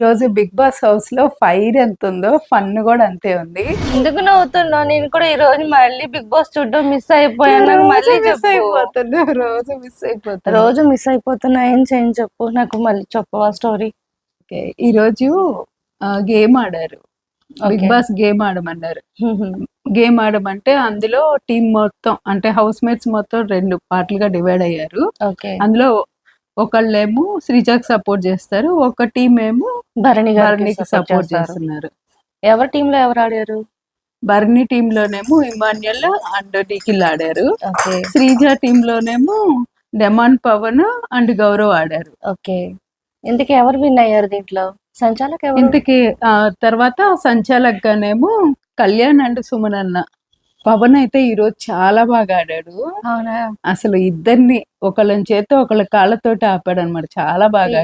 రోజు big boss హౌస్లో fire ఎంత ఉందో ఫన్ కూడా అంతే ఉంది. ఎందుకు నవ్వుతున్నావు? నేను కూడా ఈ రోజు మళ్ళీ బిగ్ బాస్ చూడడం మిస్ అయిపోయాను. మళ్ళీ మిస్ అయిపోతున్నా రోజు మిస్ అయిపోతున్నా. రోజు మిస్ అయిపోతున్నా. ఏం చేయని చెప్పు. నాకు మళ్ళీ చెప్పవా స్టోరీ ఓకే ఈ రోజు గేమ్ ఆడారు. బిగ్. బాస్ గేమ్ ఆడమన్నారు. గేమ్ ఆడమంటే అందులో టీం మొత్తం అంటే హౌస్ మేట్స్ మొత్తం రెండు పార్ట్లుగా డివైడ్ అయ్యారు. అందులో ఒకళ్ళేమో శ్రీజాకి సపోర్ట్ చేస్తారు ఒక టీం ఏమో భరణి భరణికి సపోర్ట్ చేస్తున్నారు. ఎవరి టీమ్లో ఎవరు ఆడారు? భరణి టీమ్ లోనేమో ఇమాన్యుల్ అండ్ నిఖిల్ ఆడారు. ఓకే. శ్రీజ టీమ్ లోనేమో డెమాన్ పవన్ అండ్ గౌరవ్ ఆడారు. ఓకే. ఇంతకీ ఎవరు విన్ అయ్యారు దీంట్లో? సంచాలక్ ఇంతకి తర్వాత సంచాలక్గానేమో కళ్యాణ్ అండ్ సుమన్ అన్న. పవన్ అయితే ఈ రోజు చాలా బాగా ఆడాడు అసలు ఇద్దరిని ఒకళ్ళని చేత ఒకళ్ళ కాళ్ళతోటి ఆపాడు అనమాట చాలా బాగా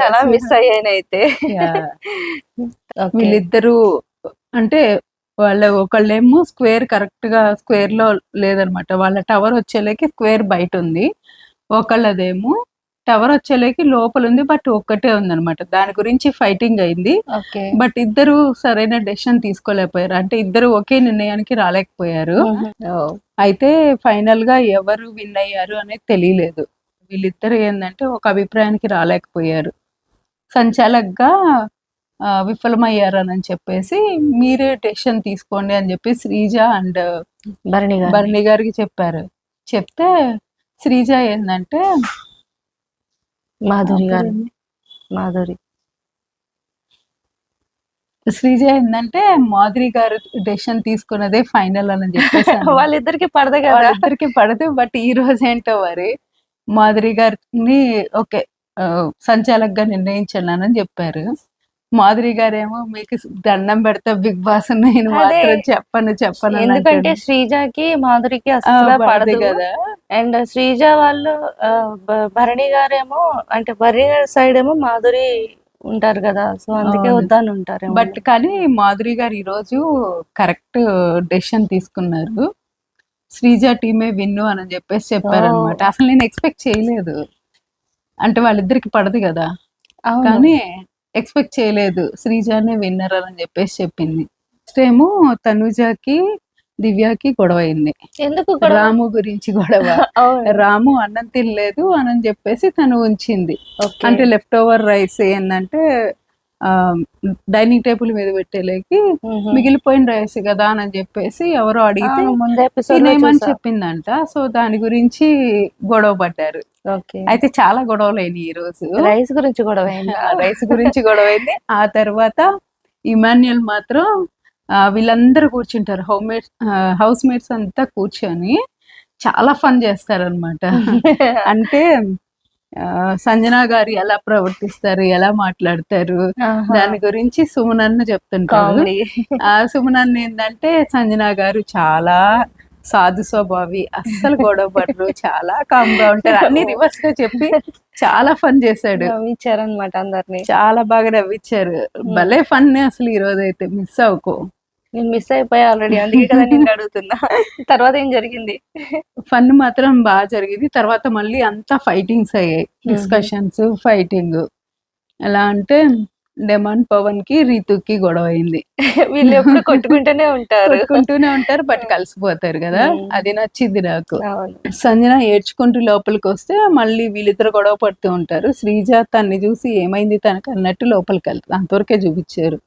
చాలా. మిస్ అయ్యాను అయితే Yeah. ఓకే. వీళ్ళిద్దరూ అంటే వాళ్ళ ఒకళ్ళేమో స్క్వేర్ కరెక్ట్గా స్క్వేర్లో లేదనమాట వాళ్ళ టవర్ వచ్చేలేకి స్క్వేర్ బయట ఉంది ఒకళ్ళదేమో టవర్ వచ్చేలేకి లోపల ఉంది బట్ ఒక్కటే ఉందన్నమాట. దాని గురించి ఫైటింగ్ అయింది. ఓకే. బట్ ఇద్దరు సరైన డెసిషన్ తీసుకోలేకపోయారు. అంటే ఇద్దరు ఒకే నిర్ణయానికి రాలేకపోయారు. అయితే ఫైనల్గా ఎవరు విన్ అయ్యారు అనేది తెలియలేదు. వీళ్ళిద్దరు ఏంటంటే ఒక అభిప్రాయానికి రాలేకపోయారు. సంచాలక్గా ఆ, విఫలమయ్యారని చెప్పేసి మీరే డెసిషన్ తీసుకోండి అని చెప్పి శ్రీజ అండ్ భరణి గారికి చెప్పారు. చెప్తే శ్రీజ ఏంటంటే మాధురి గారు మాధురి శ్రీజ ఏంటంటే మాధురి గారు డెసిషన్ తీసుకున్నదే ఫైనల్ అని చెప్పేసి. వాళ్ళిద్దరికి పడదు కదా వాళ్ళిద్దరికి పడదు బట్ ఈ రోజు ఏంటో మరి మాధురి గారిని ఓకే సంచాలక్గా నిర్ణయించానని చెప్పారు మాధురి గారేమో మీకు దండం పెడతా బిగ్ బాస్ నేను. మాత్రం చెప్పను చెప్పను ఎందుకంటే. శ్రీజకి మాధురికి అసలు పడదు కదా అండ్ శ్రీజ వాళ్ళు భరణి గారేమో అంటే భరణి గారి సైడ్ ఏమో మాధురి ఉంటారు కదా సో అందుకే. వద్దని ఉంటారు బట్ కానీ మాధురి గారు ఈ రోజు కరెక్ట్ డెసిషన్ తీసుకున్నారు. శ్రీజ టీమే విన్ను అని చెప్పేసి చెప్పారనమాట. అసలు నేను ఎక్స్పెక్ట్ చేయలేదు. అంటే వాళ్ళిద్దరికి పడదు కదా. కానీ ఎక్స్పెక్ట్ చేయలేదు. శ్రీజానే విన్నర్ అని చెప్పేసి చెప్పింది. నెక్స్ట్ ఏమో తనుజాకి దివ్యకి గొడవ అయింది. ఎందుకు? రాము గురించి గొడవ. రాము అన్నం తినలేదు అని చెప్పేసి తను ఉంచింది. అంటే లెఫ్ట్ ఓవర్ రైస్ ఏంటంటే డైనింగ్ టేబుల్ మీద పెట్టేలేకి. మిగిలిపోయిన రైస్ కదా అని చెప్పేసి ఎవరో అడిగితే చెప్పిందంట. సో దాని గురించి గొడవ పడ్డారు. అయితే చాలా గొడవలు అయినాయి ఈ రోజు. రైస్ గురించి గొడవ రైస్ గురించి గొడవ అయింది. ఆ తర్వాత ఇమాన్యుయల్ మాత్రం వీళ్ళందరూ కూర్చుంటారు. హౌస్ మేట్స్ హౌస్ మేట్స్ అంతా కూర్చొని చాలా ఫన్ చేస్తారనమాట అంటే సంజన గారు ఎలా ప్రవర్తిస్తారు ఎలా మాట్లాడతారు. దాని గురించి సుమనన్ను చెప్తుంటారు. ఆ సుమనన్ను ఏంటంటే సంజన గారు చాలా సాధు స్వభావి అస్సలు గొడవ పడరు చాలా కామ్గా ఉంటారు. అన్ని రివర్స్గా చెప్పి చాలా ఫన్ చేశాడు. ఇచ్చారనమాట అందరిని. చాలా బాగా నవ్వించారు. భలే ఫన్ అసలు ఈ రోజు అయితే మిస్ అవ్వకు. నేను మిస్ అయిపోయా ఆల్రెడీ అందుకే కదా నేను అడుగుతున్నా. తర్వాత ఏం జరిగింది? ఫన్ మాత్రం బాగా జరిగింది. తర్వాత మళ్ళీ అంతా ఫైటింగ్స్ అయ్యాయి. డిస్కషన్స్ ఫైటింగ్ ఎలా అంటే డెమాన్ పవన్కి రీతుకి గొడవ అయింది. వీళ్ళు ఎప్పుడు కొట్టుకుంటూనే ఉంటారు. కొట్టుకుంటూనే ఉంటారు బట్ కలిసిపోతారు కదా. అది నచ్చింది నాకు. సంజన ఏడ్చుకుంటూ లోపలికి వస్తే మళ్ళీ వీళ్ళిద్దరు గొడవ పడుతూ ఉంటారు. శ్రీజ తన్ని చూసి ఏమైంది తనకు అన్నట్టు లోపలికి వెళ్తుంది. అంతవరకే చూపించారు.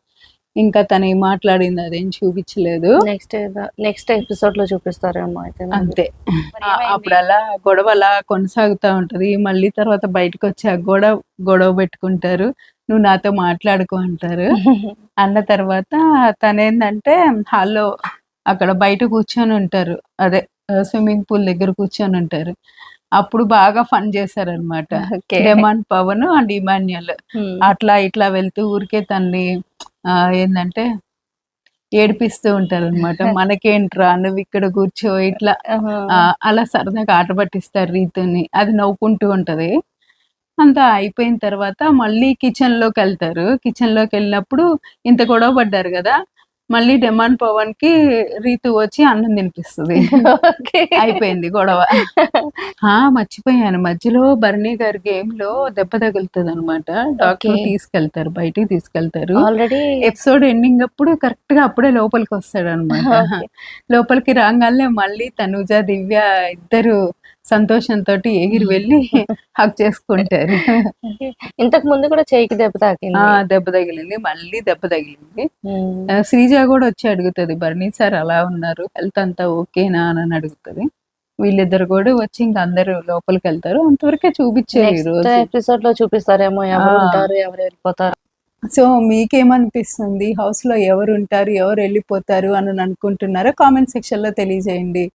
ఇంకా తను ఏం మాట్లాడింది అదేం చూపించలేదు. నెక్స్ట్ నెక్స్ట్ ఎపిసోడ్లో చూపిస్తారేమో అయితే. అంతే? అప్పుడు అలా గొడవ అలా కొనసాగుతూ ఉంటది. మళ్ళీ తర్వాత బయటకు వచ్చి గొడవ గొడవ పెట్టుకుంటారు. నువ్వు నాతో మాట్లాడుకో అంటారు. అన్న తర్వాత తనేందంటే హాల్లో అక్కడ బయట కూర్చొని ఉంటారు. అదే స్విమ్మింగ్ పూల్ దగ్గర కూర్చొని ఉంటారు. అప్పుడు బాగా ఫన్ చేశారనమాట demon Pawan and Emmanuel Hmm. అట్లా ఇట్లా వెళ్తూ ఊరికే తన్ని ఆ, ఏందంటే ఏడిపిస్తూ ఉంటారు అనమాట మనకేంట్రా నువ్వు ఇక్కడ కూర్చో ఇట్లా. అలా సరదాగా ఆట పట్టిస్తారు రీతుని. అది నవ్వుకుంటూ ఉంటది. అంతా అయిపోయిన తర్వాత మళ్ళీ కిచెన్లోకి వెళ్తారు. కిచెన్లోకి వెళ్ళినప్పుడు ఇంత గొడవ పడ్డారు కదా. మళ్ళీ డెమాన్ పవన్కి రీతు వచ్చి అన్నం తినిపిస్తుంది. అయిపోయింది గొడవ. మర్చిపోయాను. మధ్యలో భరణి గారి గేమ్లో దెబ్బ తగులుతుంది అనమాట డాక్టర్. తీసుకెళ్తారు బయటికి తీసుకెళ్తారు. ఆల్రెడీ ఎపిసోడ్ ఎండింగ్ అప్పుడు కరెక్ట్గా అప్పుడే లోపలికి వస్తాడు అనమాట లోపలికి రాగానే మళ్ళీ తనుజ దివ్య ఇద్దరు సంతోషంతో ఎగిరి వెళ్ళి హక్ చేసుకుంటారు. ఇంతకు ముందు కూడా చేయికి దెబ్బ తాకింది. దెబ్బ తగిలింది మళ్ళీ దెబ్బ తగిలింది. శ్రీజ కూడా వచ్చి అడుగుతుంది భరణి సార్ అలా ఉన్నారు హెల్త్ అంతా ఓకేనా? అని అడుగుతుంది. వీళ్ళిద్దరు కూడా వచ్చి ఇంకా అందరూ లోపలికి వెళ్తారు. అంతవరకే చూపించారు ఎపిసోడ్లో చూపిస్తారేమో ఎవరు. ఉంటారు ఎవరు వెళ్ళిపోతారు. సో మీకేమనిపిస్తుంది? హౌస్లో ఎవరు ఉంటారు ఎవరు వెళ్ళిపోతారు అని అనుకుంటున్నారో కామెంట్ సెక్షన్లో తెలియజేయండి.